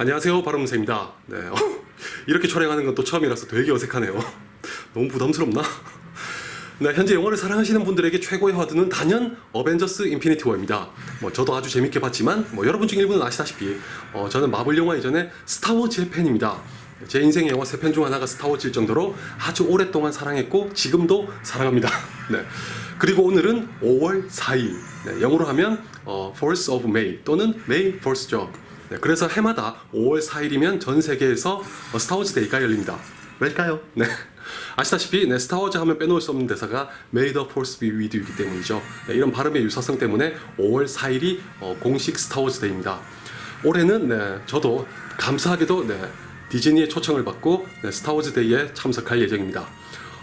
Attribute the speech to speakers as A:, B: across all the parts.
A: 안녕하세요 바람새입니다. 네, 어, 이렇게 촬영하는 건 또 처음이라서 되게 어색하네요. 너무 부담스럽나? 네, 현재 영화를 사랑하시는 분들에게 최고의 화두는 단연 어벤져스 인피니티 워입니다. 뭐 저도 아주 재밌게 봤지만 뭐 여러분 중 일부는 아시다시피 어, 저는 마블 영화 이전에 스타워즈의 팬입니다. 제 인생의 영화 세 편 중 하나가 스타워즈일 정도로 아주 오랫동안 사랑했고 지금도 사랑합니다. 네. 그리고 오늘은 5월 4일 네, 영어로 하면 어, 4th of May 또는 May 4th죠. 네, 그래서 해마다 5월 4일이면 전 세계에서 어, 스타워즈 데이가 열립니다. 왜일까요? 네. 아시다시피 네, 스타워즈 하면 빼놓을 수 없는 대사가 May the Force be with you이기 때문이죠. 네, 이런 발음의 유사성 때문에 5월 4일이 어, 공식 스타워즈 데이입니다. 올해는 네, 저도 감사하게도 네, 디즈니의 초청을 받고 네, 스타워즈 데이에 참석할 예정입니다.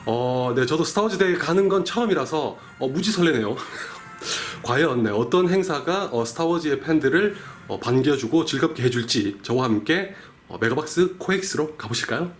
A: 어, 네, 저도 스타워즈 데이 가는 건 처음이라서 어, 무지 설레네요. 과연 네, 어떤 행사가 어, 스타워즈의 팬들을 어, 반겨주고 즐겁게 해줄지 저와 함께 어, 메가박스 코엑스로 가보실까요?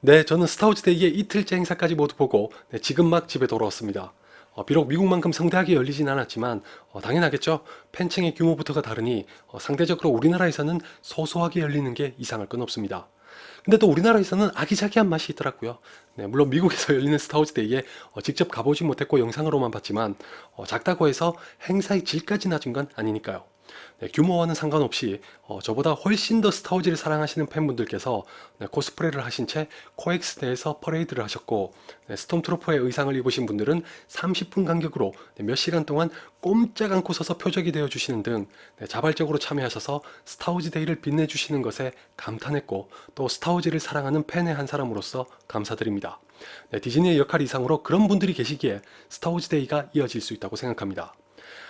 A: 네, 저는 스타워즈 데이의 이틀째 행사까지 모두 보고 네, 지금 막 집에 돌아왔습니다. 어, 비록 미국만큼 성대하게 열리진 않았지만 어, 당연하겠죠. 팬층의 규모부터가 다르니 어, 상대적으로 우리나라에서는 소소하게 열리는 게 이상할 건 없습니다. 근데 또 우리나라에서는 아기자기한 맛이 있더라고요. 네, 물론 미국에서 열리는 스타워즈 데이에 어, 직접 가보진 못했고 영상으로만 봤지만 어, 작다고 해서 행사의 질까지 낮은 건 아니니까요. 네, 규모와는 상관없이 어, 저보다 훨씬 더 스타워즈를 사랑하시는 팬분들께서 네, 코스프레를 하신 채 코엑스 내에서 퍼레이드를 하셨고 네, 스톰트로퍼의 의상을 입으신 분들은 30분 간격으로 네, 몇 시간 동안 꼼짝 않고 서서 표적이 되어 주시는 등 네, 자발적으로 참여하셔서 스타워즈 데이를 빛내주시는 것에 감탄했고 또 스타워즈를 사랑하는 팬의 한 사람으로서 감사드립니다. 네, 디즈니의 역할 이상으로 그런 분들이 계시기에 스타워즈 데이가 이어질 수 있다고 생각합니다.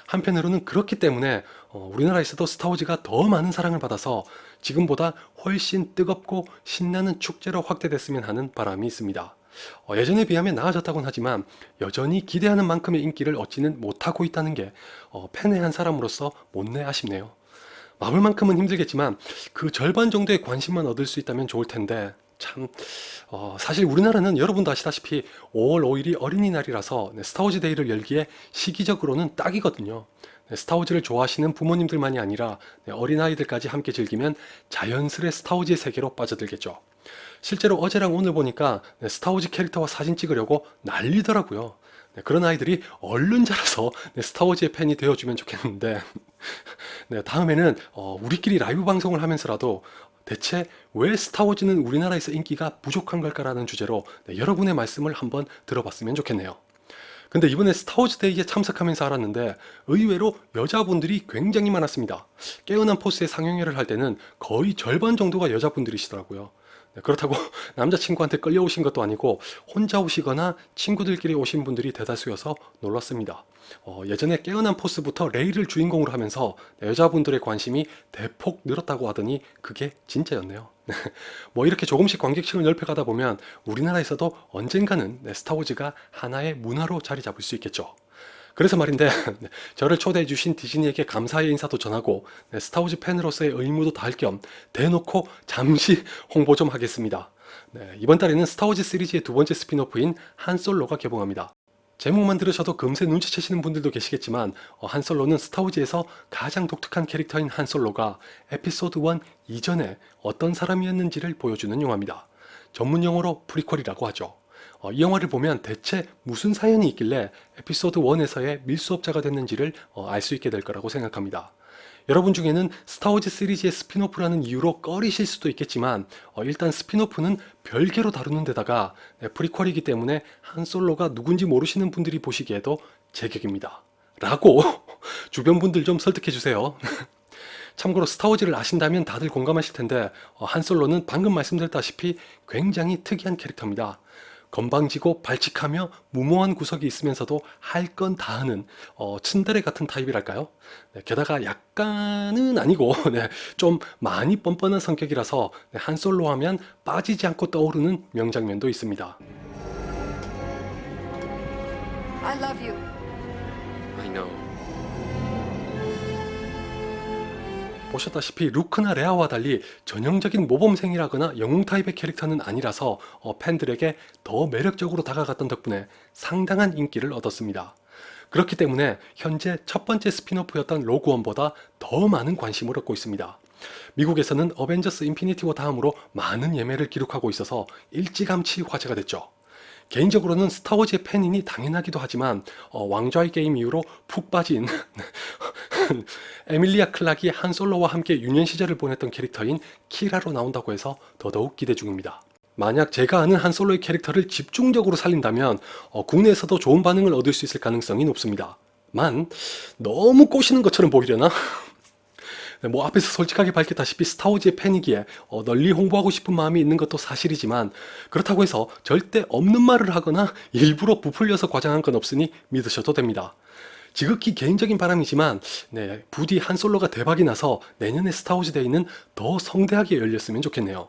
A: 한편으로는 그렇기 때문에 어, 우리나라에서도 스타워즈가 더 많은 사랑을 받아서 지금보다 훨씬 뜨겁고 신나는 축제로 확대됐으면 하는 바람이 있습니다. 어, 예전에 비하면 나아졌다곤 하지만 여전히 기대하는 만큼의 인기를 얻지는 못하고 있다는 게 어, 팬의 한 사람으로서 못내 아쉽네요. 마블만큼은 힘들겠지만 그 절반 정도의 관심만 얻을 수 있다면 좋을 텐데 참 어, 사실 우리나라는 여러분도 아시다시피 5월 5일이 어린이날이라서 네, 스타워즈 데이를 열기에 시기적으로는 딱이거든요. 네, 스타워즈를 좋아하시는 부모님들만이 아니라 네, 어린아이들까지 함께 즐기면 자연스레 스타워즈의 세계로 빠져들겠죠. 실제로 어제랑 오늘 보니까 네, 스타워즈 캐릭터와 사진 찍으려고 난리더라고요. 네, 그런 아이들이 얼른 자라서 네, 스타워즈의 팬이 되어주면 좋겠는데 네, 다음에는 어, 우리끼리 라이브 방송을 하면서라도 대체 왜 스타워즈는 우리나라에서 인기가 부족한 걸까라는 주제로 네, 여러분의 말씀을 한번 들어봤으면 좋겠네요. 근데 이번에 스타워즈 데이에 참석하면서 알았는데 의외로 여자분들이 굉장히 많았습니다. 깨어난 포스의 상영회를 할 때는 거의 절반 정도가 여자분들이시더라고요. 네, 그렇다고 남자친구한테 끌려오신 것도 아니고 혼자 오시거나 친구들끼리 오신 분들이 대다수여서 놀랐습니다. 어, 예전에 깨어난 포스부터 레이를 주인공으로 하면서 여자분들의 관심이 대폭 늘었다고 하더니 그게 진짜였네요. 네, 뭐 이렇게 조금씩 관객층을 넓혀가다 보면 우리나라에서도 언젠가는 네, 스타워즈가 하나의 문화로 자리 잡을 수 있겠죠. 그래서 말인데 네, 저를 초대해 주신 디즈니에게 감사의 인사도 전하고 네, 스타워즈 팬으로서의 의무도 다할 겸 대놓고 잠시 홍보 좀 하겠습니다. 네, 이번 달에는 스타워즈 시리즈의 두 번째 스피노프인 한솔로가 개봉합니다. 제목만 들으셔도 금세 눈치채시는 분들도 계시겠지만 어, 한솔로는 스타워즈에서 가장 독특한 캐릭터인 한솔로가 에피소드 1 이전에 어떤 사람이었는지를 보여주는 영화입니다. 전문 용어로 프리퀄이라고 하죠. 어, 이 영화를 보면 대체 무슨 사연이 있길래 에피소드 1에서의 밀수업자가 됐는지를 어, 알 수 있게 될 거라고 생각합니다. 여러분 중에는 스타워즈 시리즈의 스피노프라는 이유로 꺼리실 수도 있겠지만 어, 일단 스피노프는 별개로 다루는 데다가 네, 프리퀄이기 때문에 한 솔로가 누군지 모르시는 분들이 보시기에도 제격입니다. 라고 주변 분들 좀 설득해 주세요. 참고로 스타워즈를 아신다면 다들 공감하실 텐데 어, 한 솔로는 방금 말씀드렸다시피 굉장히 특이한 캐릭터입니다. 건방지고 발칙하며 무모한 구석이 있으면서도 할 건 다 하는 어, 츤데레 같은 타입이랄까요? 네, 게다가 약간은 아니고 네, 좀 많이 뻔뻔한 성격이라서 네, 한 솔로 하면 빠지지 않고 떠오르는 명장면도 있습니다.
B: I love you.
C: I know.
A: 보셨다시피 루크나 레아와 달리 전형적인 모범생이라거나 영웅 타입의 캐릭터는 아니라서 어, 팬들에게 더 매력적으로 다가갔던 덕분에 상당한 인기를 얻었습니다. 그렇기 때문에 현재 첫 번째 스피노프였던 로그원보다 더 많은 관심을 얻고 있습니다. 미국에서는 어벤져스 인피니티 워 다음으로 많은 예매를 기록하고 있어서 일찌감치 화제가 됐죠. 개인적으로는 스타워즈의 팬이니 당연하기도 하지만 어, 왕좌의 게임 이후로 푹 빠진 에밀리아 클락이 한솔로와 함께 유년 시절을 보냈던 캐릭터인 키라로 나온다고 해서 더더욱 기대 중입니다. 만약 제가 아는 한솔로의 캐릭터를 집중적으로 살린다면 어, 국내에서도 좋은 반응을 얻을 수 있을 가능성이 높습니다. 만 너무 꼬시는 것처럼 보이려나? 네, 뭐 앞에서 솔직하게 밝혔다시피 스타워즈의 팬이기에 어, 널리 홍보하고 싶은 마음이 있는 것도 사실이지만 그렇다고 해서 절대 없는 말을 하거나 일부러 부풀려서 과장한 건 없으니 믿으셔도 됩니다. 지극히 개인적인 바람이지만 네, 부디 한 솔로가 대박이 나서 내년에 스타워즈 데이는 더 성대하게 열렸으면 좋겠네요.